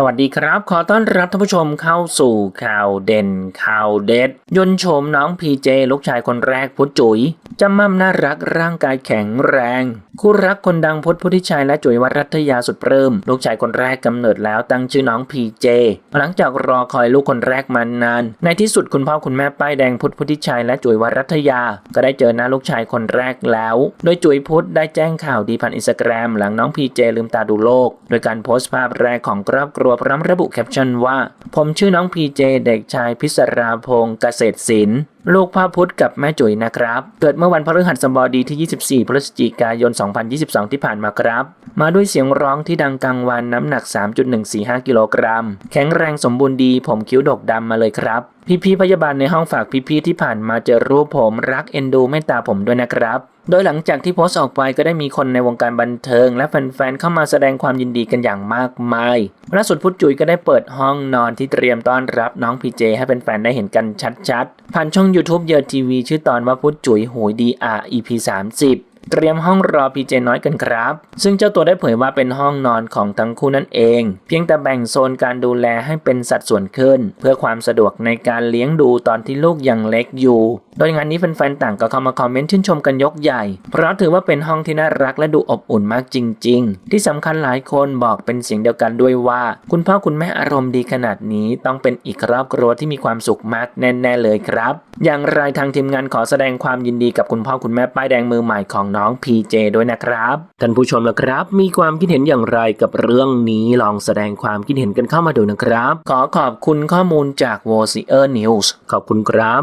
สวัสดีครับ ขอต้อนรับท่านผู้ชมเข้าสู่ข่าวเด่นข่าวเด็ด ยนต์โฉมน้องพีเจลูกชายคนแรกพุทธจุ๋ยจำมั่มน่ารักร่างกายแข็งแรง คู่รักคนดังพุทธพุทธิชัยและจุ๋ยวัรัตยาสุดเพิ่ม ลูกชายคนแรกกำเนิดแล้วตั้งชื่อน้องพีเจหลังจากรอคอยลูกคนแรกมานาน ในที่สุดคุณพ่อคุณแม่ป้ายแดงพุทธพุทธิชัยและจุ๋ยวัรัตยา ก็ได้เจอหน้าลูกชายคนแรกแล้ว โดยจุ๋ยพุทธได้แจ้งข่าวดีผ่านอินสตาแกรมหลังน้องพีเจลืมตาดูโลก โดยการโพสต์ภาพแรกของครอบครัวพร้อมระบุแคปชั่นว่า ผมชื่อน้องพีเจเด็กชายพิศราพงศ์เกษตรศิลป์ ลูกพ่อพุธกับแม่จุ๋ยนะครับ เกิดเมื่อวันพฤหัสบดีที่ 24 พฤศจิกายน 2022 ที่ผ่านมาครับ มาด้วยเสียงร้องที่ดังกลางวันน้ำหนัก 3.145 กิโลกรัม แข็งแรงสมบูรณ์ดี ผมคิ้วดกดำมาเลยครับ พี่ๆพยาบาลในห้องฝากพี่ๆที่ผ่านมาเจอรูปผมรักเอ็นดูเมตตาผมด้วยนะครับโดยหลังจากที่โพสต์ออกไปก็ได้มีคนในวงการบันเทิง และแฟนๆ เข้ามาแสดงความยินดีกันอย่างมากมายล่าสุดพุทธจุ๋ยก็ได้เปิดห้องนอนที่เตรียมต้อนรับน้องพีเจให้แฟนๆ ได้เห็นกันชัดๆ ผ่านช่อง YouTube เยอทีวีชื่อตอนว่าพุทธจุ๋ยหูยดีอาร์ EP 30 เตรียมห้องรอพีเจน้อยกันครับ ซึ่งเจ้าตัวได้เผยว่าเป็นห้องนอนของทั้งคู่นั่นเอง เพียงแต่แบ่งโซนการดูแลให้เป็นสัดส่วนขึ้น เพื่อความสะดวกในการเลี้ยงดูตอนที่ลูกยังเล็กอยู่ โดยงานนี้แฟนๆต่างก็เข้ามาคอมเมนต์ชื่นชมกันยกใหญ่ เพราะถือว่าเป็นห้องที่น่ารักและดูอบอุ่นมากจริง ๆ ที่สำคัญหลายคนบอกเป็นเสียงเดียวกันด้วยว่า คุณพ่อคุณแม่อารมณ์ดีขนาดนี้ต้องเป็นอีกครอบครัวที่มีความสุขมากแน่ๆเลยครับ อย่างไรทางทีมงานขอแสดงความยินดีกับคุณพ่อคุณแม่ป้ายแดงมือใหม่ของน้องพีเจด้วยนะครับ ท่านผู้ชมละครับ มีความคิดเห็นอย่างไรกับเรื่องนี้ลองแสดงความคิดเห็นกันเข้ามาดูนะครับ ขอขอบคุณข้อมูลจาก w o c i e r News ขอบคุณครับ